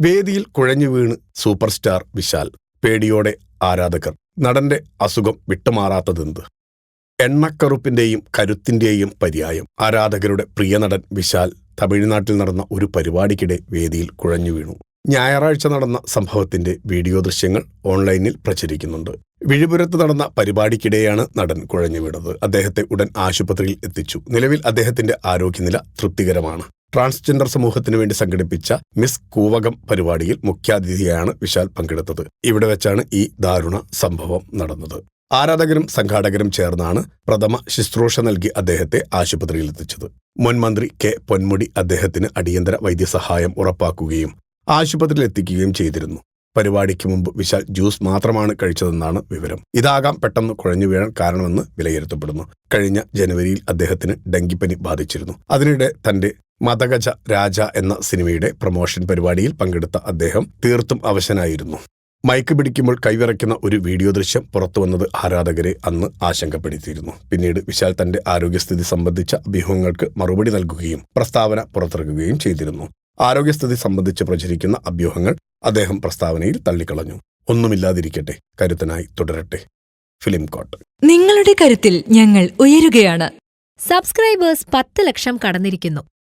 വേദിയിൽ കുഴഞ്ഞു വീണ് സൂപ്പർ സ്റ്റാർ വിശാൽ പേടിയോടെ ആരാധകർ. നടന്റെ അസുഖം വിട്ടുമാറാത്തതെന്ത്? എണ്ണക്കറുപ്പിന്റെയും കരുത്തിന്റെയും പര്യായം. ആരാധകരുടെ പ്രിയ നടൻ വിശാൽ തമിഴ്നാട്ടിൽ നടന്ന ഒരു പരിപാടിക്കിടെ വേദിയിൽ കുഴഞ്ഞു വീണു. ഞായറാഴ്ച നടന്ന സംഭവത്തിന്റെ വീഡിയോ ദൃശ്യങ്ങൾ ഓൺലൈനിൽ പ്രചരിക്കുന്നുണ്ട്. വിഴുപുരത്ത് നടന്ന പരിപാടിക്കിടെയാണ് നടൻ കുഴഞ്ഞു വീണത്. അദ്ദേഹത്തെ ഉടൻ ആശുപത്രിയിൽ എത്തിച്ചു. നിലവിൽ അദ്ദേഹത്തിന്റെ ആരോഗ്യനില തൃപ്തികരമാണ്. ട്രാൻസ്ജെൻഡർ സമൂഹത്തിനു വേണ്ടി സംഘടിപ്പിച്ച മിസ് കൂവകം പരിപാടിയിൽ മുഖ്യാതിഥിയാണ് വിശാൽ പങ്കെടുത്തത്. ഇവിടെ വെച്ചാണ് ഈ ദാരുണ സംഭവം നടന്നത്. ആരാധകരും സംഘാടകരും ചേർന്നാണ് പ്രഥമ ശുശ്രൂഷ നൽകി അദ്ദേഹത്തെ ആശുപത്രിയിൽ എത്തിച്ചത്. മുൻ മന്ത്രി കെ പൊന്മുടി അദ്ദേഹത്തിന് അടിയന്തര വൈദ്യസഹായം ഉറപ്പാക്കുകയും ആശുപത്രിയിൽ എത്തിക്കുകയും ചെയ്തിരുന്നു. പരിപാടിക്ക് മുമ്പ് വിശാൽ ജ്യൂസ് മാത്രമാണ് കഴിച്ചതെന്നാണ് വിവരം. ഇതാകാം പെട്ടെന്ന് കുഴഞ്ഞു വീഴാൻ കാരണമെന്ന് വിലയിരുത്തപ്പെടുന്നു. കഴിഞ്ഞ ജനുവരിയിൽ അദ്ദേഹത്തിന് ഡെങ്കിപ്പനി ബാധിച്ചിരുന്നു. അതിനിടെ തന്റെ മതഗജ രാജ എന്ന സിനിമയുടെ പ്രൊമോഷൻ പരിപാടിയിൽ പങ്കെടുത്ത അദ്ദേഹം തീർത്തും അവശനായിരുന്നു. മയക്ക് പിടിക്കുമ്പോൾ കൈവിറയ്ക്കുന്ന ഒരു വീഡിയോ ദൃശ്യം പുറത്തുവന്നത് ആരാധകരെ അന്ന് ആശങ്കപ്പെടുത്തിയിരുന്നു. പിന്നീട് വിശാൽ തന്റെ ആരോഗ്യസ്ഥിതി സംബന്ധിച്ച അഭ്യൂഹങ്ങൾക്ക് മറുപടി നൽകുകയും പ്രസ്താവന പുറത്തിറക്കുകയും ചെയ്തിരുന്നു. ആരോഗ്യസ്ഥിതി സംബന്ധിച്ച് പ്രചരിക്കുന്ന അഭ്യൂഹങ്ങൾ അദ്ദേഹം പ്രസ്താവനയിൽ തള്ളിക്കളഞ്ഞു. ഒന്നുമില്ലാതിരിക്കട്ടെ കരുത്തനായി തുടരട്ടെ. ഫിലിം കോട്ട് നിങ്ങളുടെ കരുത്തിൽ ഞങ്ങൾ ഉയരുകയാണ്. സബ്സ്ക്രൈബേഴ്സ് പത്ത് ലക്ഷം കടന്നിരിക്കുന്നു.